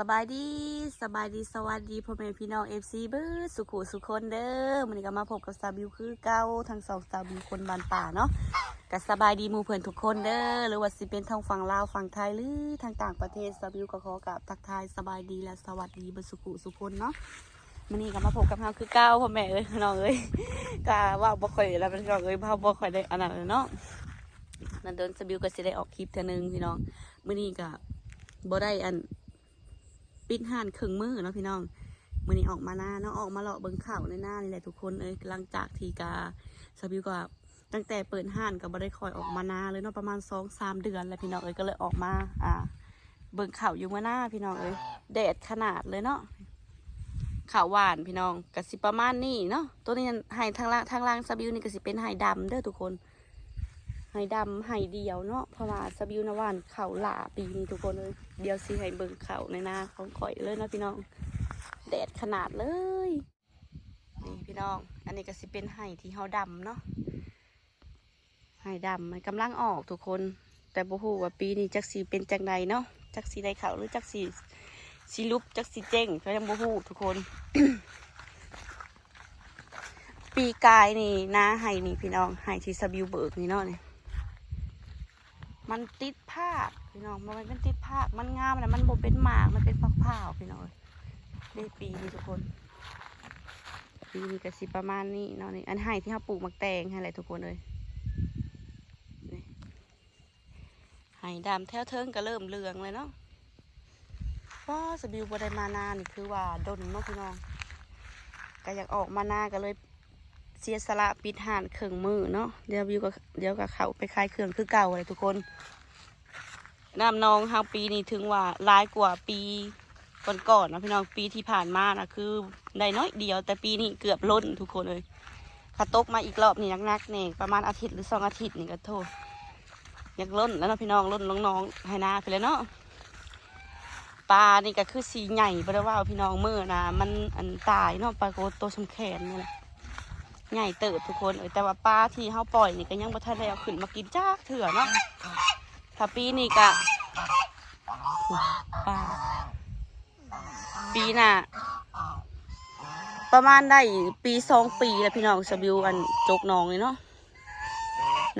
สบายดีสบายดีสวัสดีพ่อแม่พี่น้องเอฟซีเบิร์สุขุสุคนเด้อมันนี้ก็มาพบกับซาบิวคือเก้าทั้งสองซาบิวคนบานป่าเนาะก็สบายดีมูเพื่อนทุกคนเด้อหรือว่าสิเป็นทางฝั่งลาวฝั่งไทยหรือทางต่างประเทศซาบิวก็ขอกับทักทายสบายดีและสวัสดีเบิร์สุขุสุคนเนาะมันนี้ก็มาพบกับเราคือเก้าพ่อแม่เอ้ยพี่น้องเอ้ยก็ว่าบ่ค่อยแล้วพี่น้องเอ้ยพ่อบ่ค่อยได้อันนั้นเลยเนาะนั่นเดินซาบิวก็สิได้ออกคลิปเท่อนึงพี่น้องมื้อนี้ก็บ่ได้อัน ปิดห่านครึ่งมือเนาะพี่น้องมือนี้ออกมาหน้าเนาะออกมาเลาะเบิ้งข่าวในหน้านี่แหละทุกคนเอ้ยหลังจากทีกาสบิวก็ตั้งแต่เปิดห้านก็บ่ได้คอยออกมาหน้าเลยเนาะประมาณสองสามเดือนแล้วพี่น้องเอ้ยก็เลยออกมา อ่า เบิ้งข่าวอยู่มาหน้าพี่น้องเอ้ยแดดขนาดเลยเนาะข่าวหวานพี่น้องกสิประมาณนี้เนาะตัวนี้ไห้ทางล่างทางล่างสบิวนี่กสิเป็นไห้ดำเด้อทุกคน ไห้ดำไห้เดียวเนาะเพราะว่าสบิวนวานเข่าหลาปีนี้ทุกคนเลยเดี๋ยวสิให้เบิ่งข่าในหน้าของข่อยเลยนะพี่น้องแดดขนาดเลยนี่พี่น้อง อันนี้ก็สิเป็นไห่ที่เฮาดำเนาะไห่ดำมันกำลังออกทุกคน แต่บ่ฮู้ว่าปีนี้จักสีเป็นจังใดเนาะจักสีได้เขาหรือจักสีสีลุบจักสีเจ้งก็ยังบ่ฮู้ทุกคน ปีกายนี่นาไห่นี่พี่น้องไห่ที่สบิวเบิกนี่เนาะเนี่ย มันติดภาคพี่น้องมันเป็นติดภาคมันงามนะมันบ่เป็นหมากมันเป็นผักผ้าวพี่น้องได้ปีนี้ทุกคนปีนี้ก็สิประมาณนี้เนาะนี่อันไห้ที่เขาปลูกมักแตงให้แหละทุกคนเลยไห้ดำแถวเทิงก็เริ่มเหลืองเลยเนาะว้าสบิวบได้มานานนี่คือว่าดนเนาะพี่น้องก็อยากออกมาหน้าก็เลย เสียสละปิดห่านเครื่องมือเนาะเดี๋ยวบิวก็เดี๋ยวก็เขาไปคลายเครื่องคือเก่าเลยทุกคนน้ำนองเฮาปีนี้ถึงว่าร้ายกว่าปีก่อนก่อนๆนะพี่น้องปีที่ผ่านมานะคือได้น้อยเดียว แต่ปีนี้เกือบล้นทุกคนเลยถ้าตกมาอีกรอบนี่นักๆเนี่ยประมาณอาทิตย์หรือสองอาทิตย์นี่ก็โทษอยากล้นแล้วนะพี่น้องล้นน้องๆให้นาไปเลยเนาะปลานี่ก็คือสีใหญ่บ่ได้ว่าพี่น้องเมื่อนะมันอันตายเนาะปลาโกโตวชมแขนนี่แหละ ใหญ่เติบทุกคนเอ้ยแต่ว่าปลาที่เฮาปล่อยนี่ก็ยังบ่ทันได้เอาขึ้นมากินจ้าเถื่อเนาะถ้าปีนี้ก็ปลาปีน่ะประมาณได้ปีสองปีแล้วพี่น้องสบิวอันจกน้องเลยเนาะ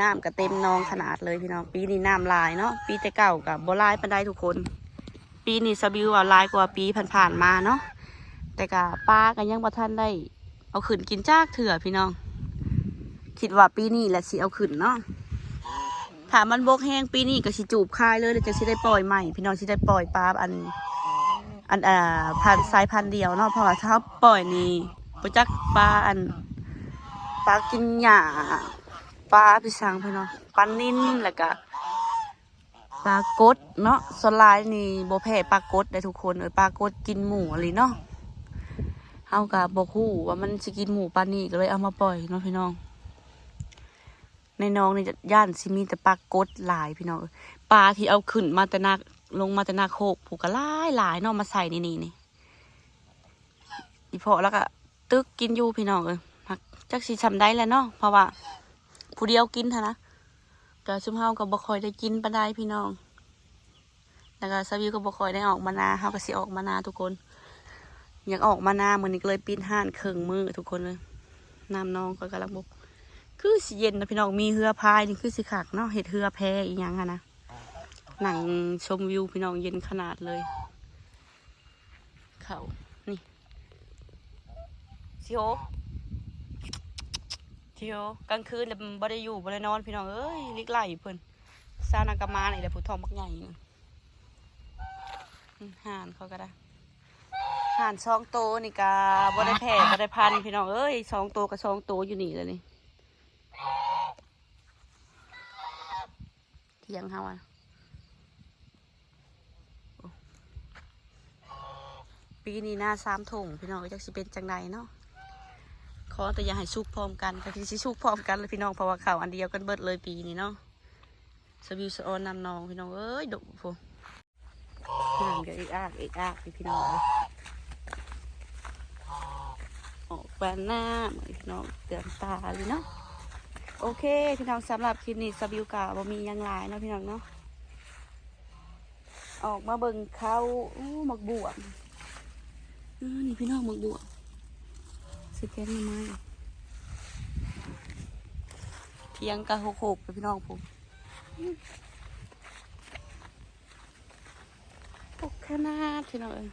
น้ำก็เต็มน้องขนาดเลยพี่น้องปีนี้น้ำลายเนาะปีแต่เก่ากับโบลายปันได้ทุกคน ปีนี้สบิวอะลายกว่าปีผ่านๆมาเนาะแต่กะป้ากันยังบ่ท่านได้ เอาขึ้นกินจากเถื่อพี่น้อง คิดว่าปีนี้แหละสิเอาขึ้นเนาะถ้ามันบกแห้งปีนี้ก็สิจูบคายเลยเดี๋ยวจะสิได้ปล่อยใหม่ พี่น้องสิได้ปล่อยปลาอัน อันอ่าพันสายพันเดียวเนาะเพราะว่าถ้าปล่อยนี่ประจักปลาอันปลากินหญ้าปลาพิสังพี่เนาะปลานิ่นแล้วก็ปลากดเนาะส่วนหลายนี่โบแพ้ปลากดได้ทุกคนเอ้ยปลากดกินหมูอะไรเนาะ เฮากับอกฮู้ว่ามันสิกินหมูปลานี่ก็เลยเอามาปล่อยเนาะพี่น้อง ในน้องนี่ย่านสิมีแต่ปลากดหลายพี่น้องปลาที่เอาขึ้นมาแต่นาลงมาแต่นาโคกผูกก็หลายหลายเนาะมาใส่ในนี่นี่อีพอแล้วก็ตึกกินอยู่พี่น้องเอ้ยหักจักสิทำได้แล้วเนาะเพราะว่าผู้เดียวกินเท่านะก็ซุมเฮาก็บ่ค่อยได้กินปลานใดพี่น้องแล้วก็สวิวก็บ่ค่อยได้ออกมานาเฮาก็สิออกมานาทุกคน อยากออกมาหน้ามือนี้ก็เลยปิดห้านครึ่งมือทุกคนเลยน้ำน้องก็กำลังบกคือสิเย็นนะพี่น้องมีเรือพายนี่คือสิขักเนาะเห็ดเรือแพอีกอย่างอะนะหนังชมวิวพี่น้องเย็นขนาดเลย เขานี่ชิโอชิโอกลางคืนแต่บ่ได้อยู่บ่ได้นอนพี่น้องเอ้ยลิกไหลเพิ่นซานากามานี่แหละผู้ทองบักใหญ่นี่ห่านเขาก็ได้ ห่านสองโตวนี่กาบ่ได้แผ่บ่ได้พันพี่น้องเอ้ยสองโตวกับสองโตวอยู่นี่เลยนี่เที่ยงเฮาอะปีนี้หน้าสามถงพี่น้องจะสิเป็นจังใดเนาะขอแต่อย่าให้สุกพร้อมกันก็ที่สิสุกพร้อมกันเลยพี่น้องเพราะว่าข่าวอันเดียวกันเบิดเลยปีนี้เนาะสวิวสออนนำน้องพี่น้องเอ้ยดุโฟห่างกันอีกอากอีกอากพี่น้อง เอ้ยออกแปนหน้าเหมือนพี่น้องเตือนตาเลยเนาะโอเค พี่น้องสำหรับคลิปนี้สบิวกะบ่มียังหลายเนาะพี่น้องเนาะออกมาเบิ่งเขาอู้หมักบวบอ่านี่พี่น้องหมักบวบสแกนมาไหมเทียงกะโขกไปพี่น้องผมปกขนาดพี่น้องเอ้ย